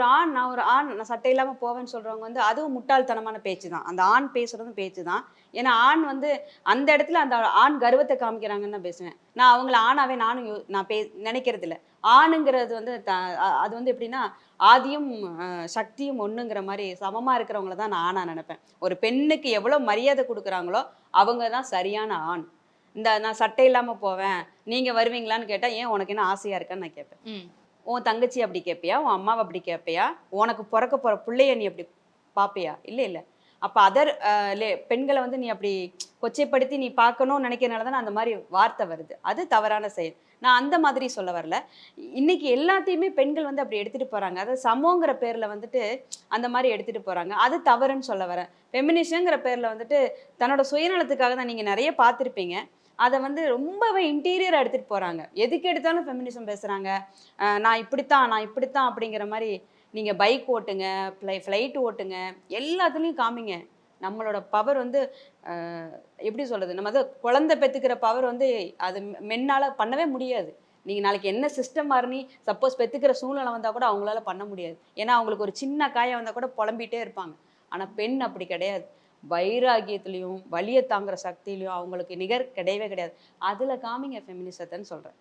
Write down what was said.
ஒரு ஆண் நான் ஒரு ஆண் நான் சட்டை இல்லாமல் போவேன்னு சொல்கிறவங்க வந்து அதுவும் முட்டாள்தனமான பேச்சு தான் அந்த ஆண் பேசுகிறதும் பேச்சு தான் ஏன்னா ஆண் வந்து அந்த இடத்துல அந்த ஆண் கர்வத்தை காமிக்கிறாங்கன்னு தான் பேசுவேன். நான் அவங்கள ஆணாவே நானும் யோ- நான் பே நினைக்கிறது இல்லை ஆணுங்கிறது வந்து த அது வந்து எப்படின்னா ஆதியும் சக்தியும் ஒன்றுங்கிற மாதிரி சமமாக இருக்கிறவங்கள தான் நான் ஆணாக நினைப்பேன். ஒரு பெண்ணுக்கு எவ்வளோ மரியாதை கொடுக்குறாங்களோ அவங்க தான் சரியான ஆண். இந்த நான் சட்டை இல்லாமல் போவேன் நீங்கள் வருவீங்களான்னு கேட்டால் ஏன் உனக்கு என்ன ஆசையாக இருக்கான்னு நான் கேட்பேன். உன் தங்கச்சி அப்படி கேட்பியா? உன் அம்மாவை அப்படி கேட்பியா? உனக்கு பிறக்க போகிற பிள்ளைய நீ அப்படி பார்ப்பியா இல்லை இல்லை. அப்போ அதர் பெண்களை வந்து நீ அப்படி கொச்சைப்படுத்தி நீ பார்க்கணும்னு நினைக்கிறனால தான் அந்த மாதிரி வார்த்தை வருது. அது தவறான செயல். நான் அந்த மாதிரி சொல்ல வரல. இன்னைக்கு எல்லாத்தையுமே பெண்கள் வந்து அப்படி எடுத்துகிட்டு போகிறாங்க அதாவது சமங்கிற பேரில் வந்துட்டு அந்த மாதிரி எடுத்துகிட்டு போகிறாங்க அது தவறுன்னு சொல்ல வரேன். ஃபெமினிஷங்கிற பேரில் வந்துட்டு தன்னோட சுயநலத்துக்காக தான் நீங்கள் நிறைய பார்த்துருப்பீங்க. அதை வந்து ரொம்பவே இன்டீரியராக எடுத்துகிட்டு போகிறாங்க எதுக்கு எடுத்தாலும் ஃபெமினிசம் பேசுகிறாங்க நான் இப்படித்தான் நான் இப்படித்தான் அப்படிங்கிற மாதிரி நீங்கள் பைக் ஓட்டுங்க ஃப்ளை ஃப்ளைட் ஓட்டுங்க எல்லாத்துலேயும் காமிங்க. நம்மளோட பவர் வந்து எப்படி சொல்கிறது நம்ம அது குழந்தை பெற்றுக்கிற பவர் வந்து அது மென்னால் பண்ணவே முடியாது. நீங்கள் நாளைக்கு என்ன சிஸ்டம் மாறினி சப்போஸ் பெற்றுக்கிற சூழ்நிலை வந்தால் கூட அவங்களால பண்ண முடியாது. ஏன்னா அவங்களுக்கு ஒரு சின்ன காயம் வந்தால் கூட புலம்பிகிட்டே இருப்பாங்க. ஆனால் பெண் அப்படி கிடையாது. வைராகியத்துலேயும் வலியை தாங்குற சக்தியிலையும் அவங்களுக்கு நிகர் கிடையவே கிடையாது. அதில் காமிங்க ஃபெமினிசத்தைன்னு சொல்கிறேன்